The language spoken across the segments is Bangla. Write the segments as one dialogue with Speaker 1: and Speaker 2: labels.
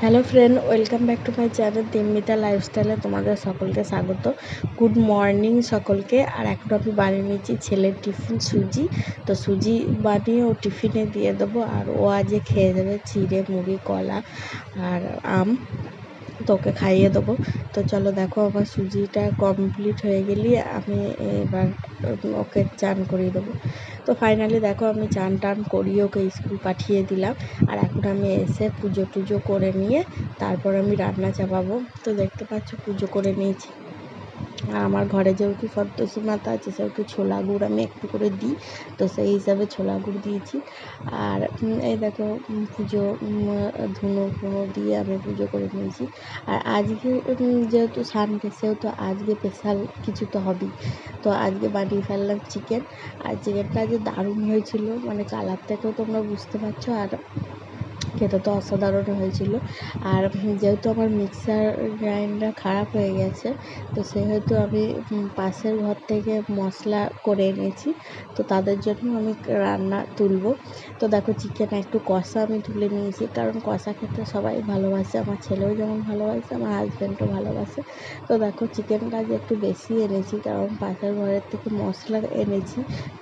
Speaker 1: Hello friend, welcome back to my channel Timmita লাইফস্টাইলে তোমাদের সকলকে স্বাগত। গুড মর্নিং সকলকে। আর এখন আমি বানিয়ে নিয়েছি ছেলের টিফিন সুজি। তো সুজি বানিয়ে ও টিফিনে দিয়ে দেবো। আর ও আজকে খেয়ে যাবে চিড়ে, মুড়ি, কলা আর আম। তোকে খাইয়ে দেবো। তো চলো দেখো আমার সুজিটা কমপ্লিট হয়ে গেলি, আমি এবার ওকে চান করিয়ে দেবো। তো ফাইনালি দেখো আমি চান টান করিয়ে ওকে স্কুল পাঠিয়ে দিলাম। আর এখন আমি এসে পুজো টুজো করে নিয়ে তারপর আমি রান্না চাপাবো। তো দেখতে পাচ্ছ পুজো করে নিয়েছি। আর আমার ঘরে যেহেতু সন্তোষী মাতা আছে, সেহেতু ছোলা গুড় আমি একটু করে দিই। তো সেই হিসাবে ছোলা গুড় দিয়েছি। আর এই দেখো পুজো ধুনো ফুনো দিয়ে আমি পুজো করে নিয়েছি। আর আজকে যেহেতু সানডে সেহেতু আজকে স্পেশাল কিছু তো হবেই। তো আজকে বানিয়ে ফেললাম চিকেন আর চিকেনটা আজকে দারুণ হয়েছিল মানে কালার থেকেও তোমরা বুঝতে পারছ। আর খেতে তো অসাধারণ হয়েছিল। আর যেহেতু আমার মিক্সার গ্রাইন্ডার খারাপ হয়ে গেছে, তো সেহেতু আমি পাশের ঘর থেকে মশলা করে এনেছি। তো তাদের জন্য আমি রান্না তুলবো। তো দেখো চিকেন একটু কষা আমি তুলে নিয়েছি। কারণ কষা খেতে সবাই ভালোবাসে, আমার ছেলেও যেমন ভালোবাসে, আমার হাজব্যান্ডও ভালোবাসে। তো দেখো চিকেনটা আজ একটু বেশি এনেছি, কারণ পাশের ঘরের থেকে মশলা এনেছি,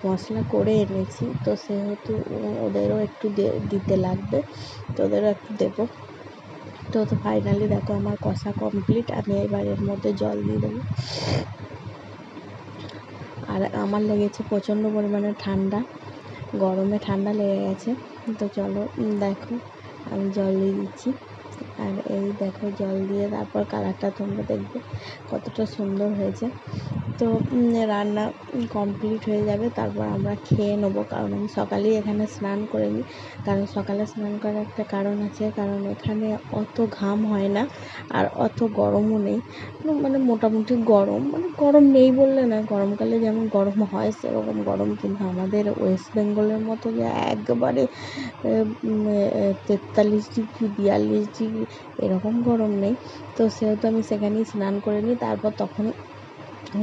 Speaker 1: মশলা করে এনেছি। তো সেহেতু ওদেরও একটু দিতে লাগবে। তোদেরও একটু দেবো। তো তো ফাইনালি দেখো আমার কষা কমপ্লিট আমি এবার এর মধ্যে জল দিয়ে দেবো। আর আমার লেগেছে প্রচণ্ড পরিমাণে ঠান্ডা, গরমে ঠান্ডা লেগে গেছে। তো চলো দেখো, আমি জল দিয়ে দিচ্ছি। আর এই দেখো জল দিয়ে তারপর কালারটা তোমরা দেখবে কতটা সুন্দর হয়েছে। তো রান্না কমপ্লিট হয়ে যাবে, তারপর আমরা খেয়ে নেব, কারণ আমি সকালেই এখানে স্নান করে নিই। কারণ সকালে স্নান করার একটা কারণ আছে, কারণ এখানে অত ঘাম হয় না আর অত গরমও নেই। মানে মোটামুটি গরম মানে গরম নেই বললে না, গরমকালে যেমন গরম হয়, সেরকম গরম কিন্তু আমাদের ওয়েস্ট বেঙ্গলের মতো যে একবারে তেতাল্লিশ ডিগ্রি, বিয়াল্লিশ ডিগ্রি এরকম গরম নেই। তো সেহেতু আমি সেখানেই স্নান করে নিই। তারপর তখন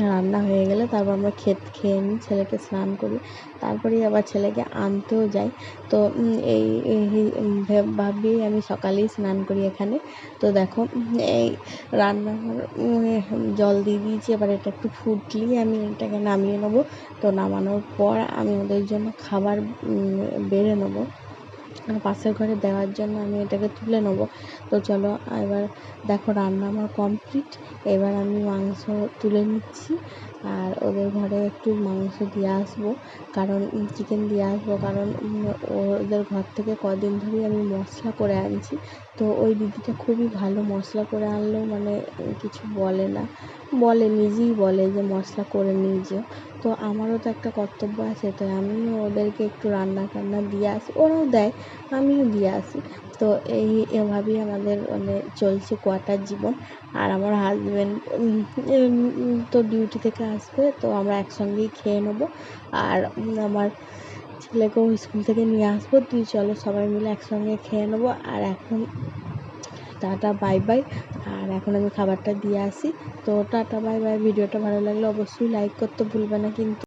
Speaker 1: রান্না হয়ে গেলে তারপর আমরা খেত খেয়ে নিই, ছেলেকে স্নান করি। তারপরেই আবার ছেলেকে আনতেও যাই। তো এই ভাবেই আমি সকালেই স্নান করি এখানে। তো দেখো এই রান্নাঘর জল দিয়ে দিয়েছি। এবার এটা একটু ফুটলেই আমি এটাকে নামিয়ে নেব। তো নামানোর পর আমি ওদের জন্য খাবার বেড়ে নেব। পাশের ঘরে দেওয়ার জন্য আমি এটাকে তুলে নেব। তো চলো, এবার দেখো রান্না আমার কমপ্লিট এবার আমি মাংস তুলে নিচ্ছি আর ওদের ঘরে একটু মাংস দিয়ে আসব। কারণ চিকেন দিয়ে আসব। কারণ ওদের ঘর থেকে কদিন ধরেই আমি মশলা করে আনছি। তো ওই দিদিটা খুবই ভালো মশলা করে আনলেও মানে কিছু বলে না। বলে, নিজেই বলে যে, মশলা করে নিয়ে যেও তো আমারও তো একটা কর্তব্য আছে, তো আমিও ওদেরকে একটু রান্না টান্না দিয়ে আসি। ওরাও দেয়, আমিও দিয়ে আসি। তো এই, এভাবেই আমাদের মানে চলছে কোয়ার্টার জীবন। আর আমার হাজব্যান্ড তো ডিউটি থেকে আসবে, তো আমরা একসঙ্গেই খেয়ে নেব। আর আমার ছেলেকেও স্কুল থেকে নিয়ে আসব। তুই চলো সবাই মিলে একসঙ্গে খেয়ে নেব। আর এখন টাটা, বাই বাই। আর এখন আমি খাবারটা দিয়ে আসি। তো টাটা, বাই বাই। ভিডিওটা ভালো লাগলে অবশ্যই লাইক করতে ভুলবে না কিন্তু।